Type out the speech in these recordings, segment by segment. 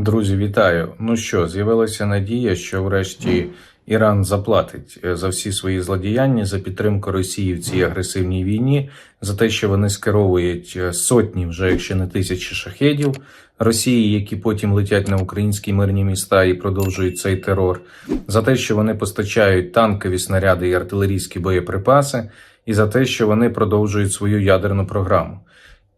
Друзі, вітаю. Ну що, з'явилася надія, що врешті Іран заплатить е, за всі свої злодіяння, за підтримку Росії в цій агресивній війні, за те, що вони скеровують е, сотні, вже якщо не тисячі шахедів Росії, які потім летять на українські мирні міста і продовжують цей терор, за те, що вони постачають танкові снаряди і артилерійські боєприпаси, і за те, що вони продовжують свою ядерну програму.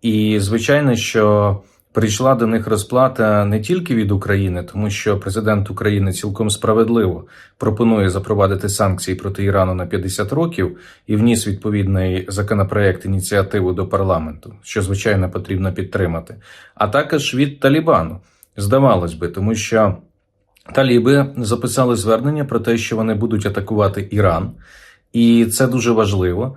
І звичайно, що прийшла до них розплата не тільки від України, тому що президент України цілком справедливо пропонує запровадити санкції проти Ірану на 50 років і вніс відповідний законопроект ініціативу до парламенту, що звичайно потрібно підтримати, а також від Талібану. Здавалось би, тому що таліби записали звернення про те, що вони будуть атакувати Іран, і це дуже важливо.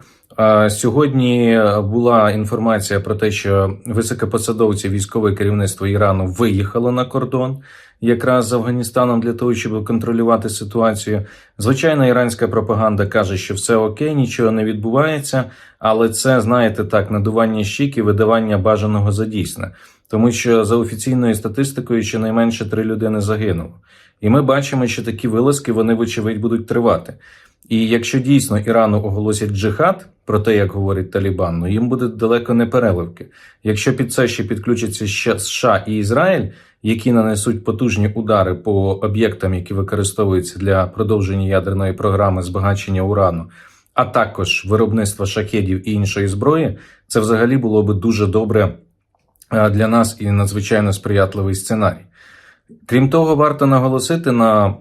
Сьогодні була інформація про те, що високопосадовці військове керівництво Ірану виїхало на кордон якраз з Афганістаном для того, щоб контролювати ситуацію. Звичайно, іранська пропаганда каже, що все окей, нічого не відбувається, але це знаєте так, надування щік і видавання бажаного за дійсне, тому що за офіційною статистикою щонайменше три людини загинуло. І ми бачимо, що такі вилазки вони вочевидь будуть тривати. І якщо дійсно Ірану оголосять джихад, про те, як говорить Талібан, ну їм буде далеко не переливки. Якщо під це ще підключаться ще США і Ізраїль, які нанесуть потужні удари по об'єктам, які використовуються для продовження ядерної програми збагачення урану, а також виробництва шахедів і іншої зброї, це взагалі було би дуже добре для нас і надзвичайно сприятливий сценарій. Крім того, варто наголосити на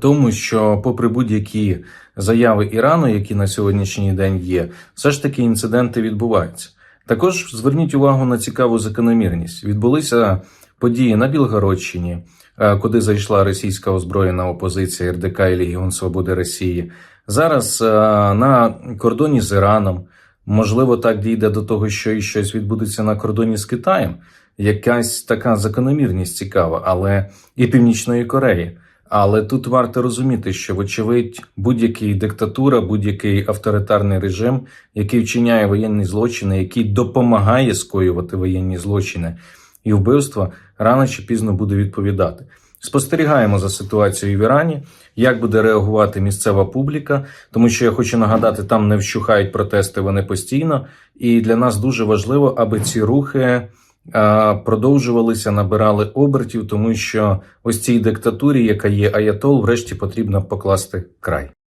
тому, що, попри будь-які заяви Ірану, які на сьогоднішній день є, все ж таки інциденти відбуваються. Також зверніть увагу на цікаву закономірність. Відбулися події на Білгородщині, е, куди зайшла російська озброєна опозиція РДК і Легіон Свободи Росії. Зараз е, на кордоні з Іраном. Можливо, так дійде до того, що і щось відбудеться на кордоні з Китаєм. Якась така закономірність цікава, але і Північної Кореї. Але тут варто розуміти, що, вочевидь, будь-який диктатура, будь-який авторитарний режим, який вчиняє воєнні злочини, який допомагає скоювати воєнні злочини і вбивства, рано чи пізно буде відповідати. Спостерігаємо за ситуацією в Ірані, як буде реагувати місцева публіка, тому що я хочу нагадати, там не вщухають протести вони постійно, і для нас дуже важливо, аби ці рухи продовжувалися, набирали обертів, тому що ось цій диктатурі, яка є Аятол, врешті потрібно покласти край.